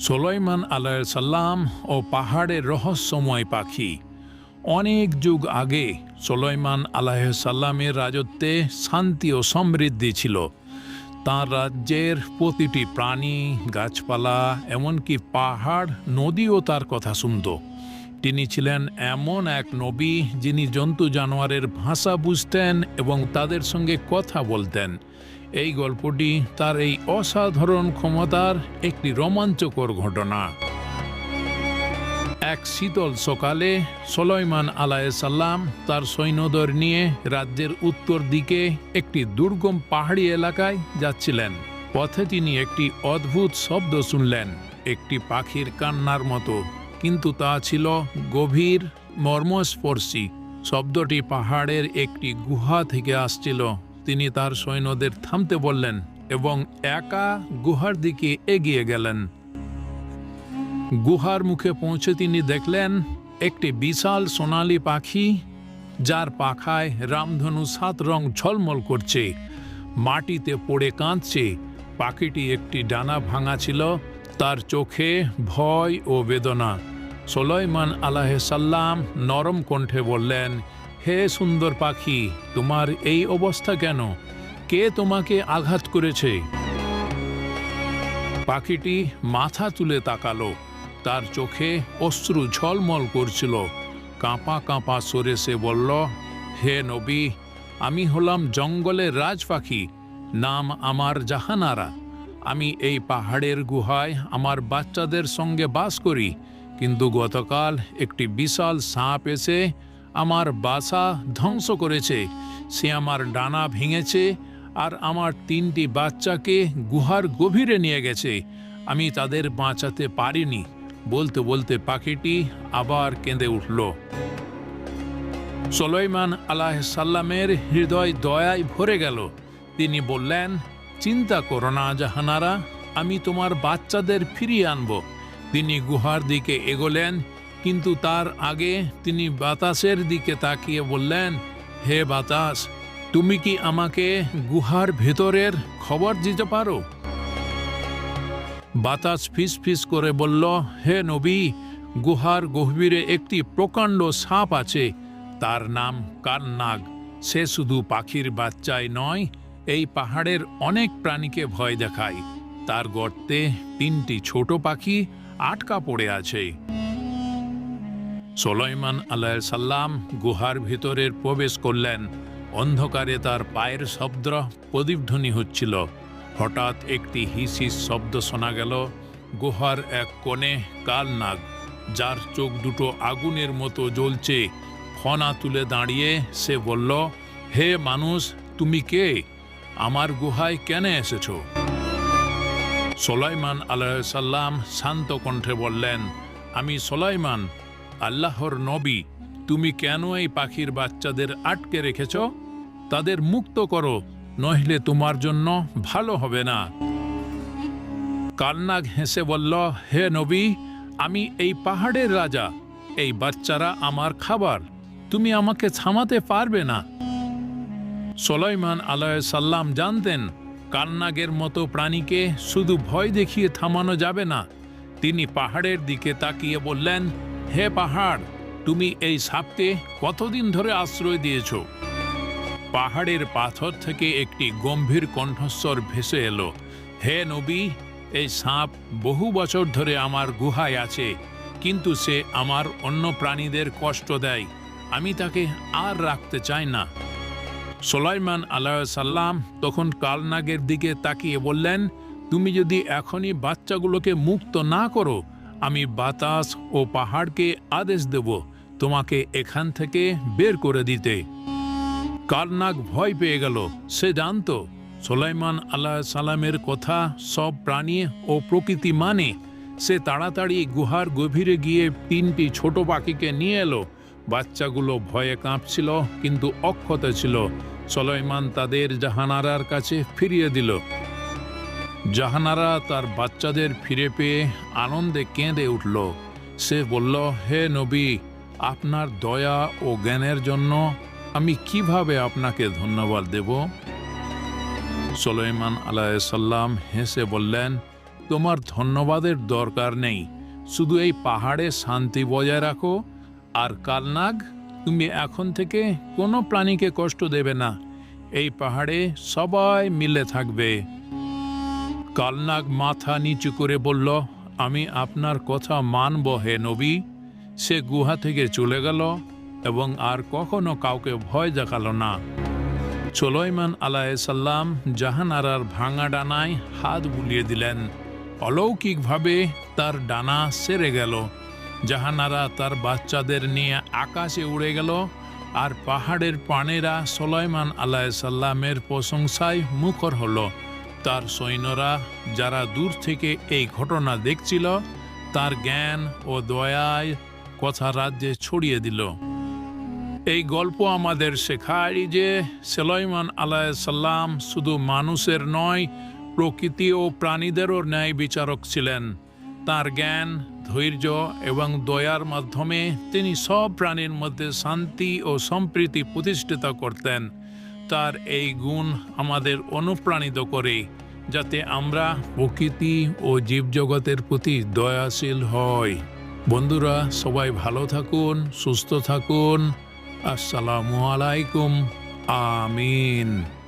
সোলাইমান সাল্লাম ও পাহাড়ের রহস্যময় পাখি। অনেক যুগ আগে সোলাইমান সাল্লামের রাজত্বে শান্তি ও সমৃদ্ধি ছিল। তাঁর রাজ্যের প্রতিটি প্রাণী, গাছপালা, এমনকি পাহাড়, নদীও তার কথা শুনত। তিনি ছিলেন এমন এক নবী যিনি জন্তু জানোয়ারের ভাষা বুঝতেন এবং তাদের সঙ্গে কথা বলতেন। এই গল্পটি তার এই অসাধারণ ক্ষমতার একটি রোমাঞ্চকর ঘটনা। এক শীতল সকালে সলয়মান সাল্লাম তার সৈন্যদর নিয়ে রাজ্যের উত্তর দিকে একটি দুর্গম পাহাড়ি এলাকায় যাচ্ছিলেন। পথে তিনি একটি অদ্ভুত শব্দ শুনলেন, একটি পাখির কান্নার মতো। কিন্তু তা ছিল গভীর মর্মস্পর্শী। শব্দটি পাহাড়ের একটি গুহা থেকে আসছিল। তিনি তার সৈন্যদের থামতে বললেন এবং একা গুহার দিকে এগিয়ে গেলেন। গুহার মুখে পৌঁছে তিনি দেখলেন একটি বিশাল সোনালি পাখি, যার পাখায় রামধনু সাত রং ঝলমল করছে, মাটিতে পড়ে কাঁদছে। পাখিটি একটি ডানা ভাঙা ছিল, তার চোখে ভয় ও বেদনা। সোলাইমান আলাহে সাল্লাম নরম কণ্ঠে বললেন, হে সুন্দর পাখি, তোমার এই অবস্থা কেন? কে তোমাকে আঘাত করেছে? পাখিটি মাথা তুলে তাকালো, তার চোখে অশ্রু ঝলমল করছিল। কাঁপা কাঁপা সরে সে বলল, হে নবী, আমি হলাম জঙ্গলের রাজ পাখি, নাম আমার জাহানারা। আমি এই পাহাড়ের গুহায় আমার বাচ্চাদের সঙ্গে বাস করি কিন্তু গতকাল একটি বিশাল সাপ এসে আমার বাসা ধ্বংস করেছে। সে আমার ডানা ভেঙেছে আর আমার তিনটি বাচ্চাকে গুহার গভীরে নিয়ে গেছে। আমি তাদের বাঁচাতে পারিনি, বলতে বলতে পাখিটি আবার কেঁদে উঠল। সোলাইমান আলাহ সাল্লামের হৃদয় দয়ায় ভরে গেল। তিনি বললেন, চিন্তা করো না জাহানারা, আমি তোমার বাচ্চাদের ফিরিয়ে আনব। তিনি গুহার দিকে এগোলেন, কিন্তু তার আগে তিনি বাতাসের দিকে তাকিয়ে বললেন, হে বাতাস, তুমি কি আমাকে গুহার ভেতরের খবর দিতে পারো? বাতাস ফিস ফিস করে বলল, হে নবী, গুহার গভীরে একটি প্রকাণ্ড সাপ আছে, তার নাম কান্নাগ। সে শুধু পাখির বাচ্চাই নয়, এই পাহাড়ের অনেক প্রাণীকে ভয় দেখায়। তার গর্তে তিনটি ছোট পাখি আটকা পড়ে আছে। সোলাইমান সাল্লাম গুহার ভিতরের প্রবেশ করলেন। অন্ধকারে তার পায়ের শব্দ প্রদীপধ্বনি হচ্ছিল। হঠাৎ একটি হিস হিস শব্দ শোনা গেল। গুহার এক কোণে কাল নাগ, যার চোখ দুটো আগুনের মতো জ্বলছে। ফনা তুলে দাঁড়িয়ে সে বলল, হে মানুষ, তুমি কে? আমার গুহায় কেন এসেছ? সোলাইমান আলাহ সাল্লাম শান্ত কণ্ঠে বললেন, আমি সোলাইমান, আল্লাহর নবী, তুমি কেন এই পাখির বাচ্চাদের আটকে রেখেছ? তাদের মুক্ত করো, নইলে তোমার জন্য ভালো হবে না। কান্নাগ হেসে বলল, হে নবী, আমি এই পাহাড়ের রাজা, এই বাচ্চারা আমার খাবার, তুমি আমাকে থামাতে পারবে না। সোলাইমান আলাহ সাল্লাম জানতেন কান্নাগের মতো প্রাণীকে শুধু ভয় দেখিয়ে থামানো যাবে না। তিনি পাহাড়ের দিকে তাকিয়ে বললেন, হে পাহাড়, তুমি এই সাপকে কতদিন ধরে আশ্রয় দিয়েছ? পাহাড়ের পাথর থেকে একটি গম্ভীর কণ্ঠস্বর ভেসে এলো, হে নবী, এই সাপ বহু বছর ধরে আমার গুহায় আছে, কিন্তু সে আমার অন্য প্রাণীদের কষ্ট দেয়। আমি তাকে আর রাখতে চাই না। সোলাইমান সাল্লাম তখন কালনাগের দিকে তাকিয়ে বললেন, তুমি যদি এখনই বাচ্চাগুলোকে মুক্ত না করো, আমি বাতাস ও পাহাড়কে আদেশ দেব তোমাকে এখান থেকে বের করে দিতে। কালনাগ ভয় পেয়ে গেল। সে জানত সোলাইমান আল্লাহ সালামের কথা সব প্রাণী ও প্রকৃতি মানে। সে তাড়াতাড়ি গুহার গভীরে গিয়ে তিনটি ছোট পাখিকে নিয়ে এলো বাচ্চাগুলো ভয়ে কাঁপছিল, কিন্তু অক্ষত ছিল। সলয়মান তাদের জাহানারার কাছে ফিরিয়ে দিল। জাহানারা তার বাচ্চাদের ফিরে পেয়ে আনন্দে কেঁদে উঠল। সে বলল, হে নবী, আপনার দয়া ও জ্ঞানের জন্য আমি কীভাবে আপনাকে ধন্যবাদ দেব? সোলাইমান আলাইসাল্লাম হেসে বললেন, তোমার ধন্যবাদের দরকার নেই। শুধু এই পাহাড়ে শান্তি বজায় রাখো আর কালনাগ, তুমি এখন থেকে কোনো প্রাণীকে কষ্ট দেবে না। এই পাহাড়ে সবাই মিলে থাকবে। কালনাগ মাথা নিচু করে বলল, আমি আপনার কথা মানব হে নবী। সে গুহা থেকে চলে গেল এবং আর কখনো কাউকে ভয় দেখাল না। সোলাইমান আলাইসাল্লাম জাহানারার ভাঙা ডানায় হাত বুলিয়ে দিলেন। অলৌকিকভাবে তার ডানা সেরে গেল। জাহানারা তার বাচ্চাদের নিয়ে আকাশে উড়ে গেল আর পাহাড়ের পানেরা সোলাইমান আলাইসাল্লামের প্রশংসায় মুখর হল। তার সৈন্যরা যারা দূর থেকে এই ঘটনা দেখছিল, তার জ্ঞান ও দয়ায় কথা রাজ্যে ছড়িয়ে দিল। এই গল্প আমাদের শেখায় যে সেলাইমান আলাইসাল্লাম শুধু মানুষের নয়, প্রকৃতি ও প্রাণীদেরও ন্যায় বিচারক ছিলেন। তার জ্ঞান ধৈর্য এবং দয়ার মাধ্যমে তিনি সব প্রাণীর মধ্যে শান্তি ও সম্প্রীতি প্রতিষ্ঠিত করতেন। তার এই গুণ আমাদের অনুপ্রাণিত করে, যাতে আমরা প্রকৃতি ও জীবজগতের প্রতি দয়াশীল হই। বন্ধুরা, সবাই ভালো থাকুন, সুস্থ থাকুন। আসসালামু আলাইকুম। আমিন।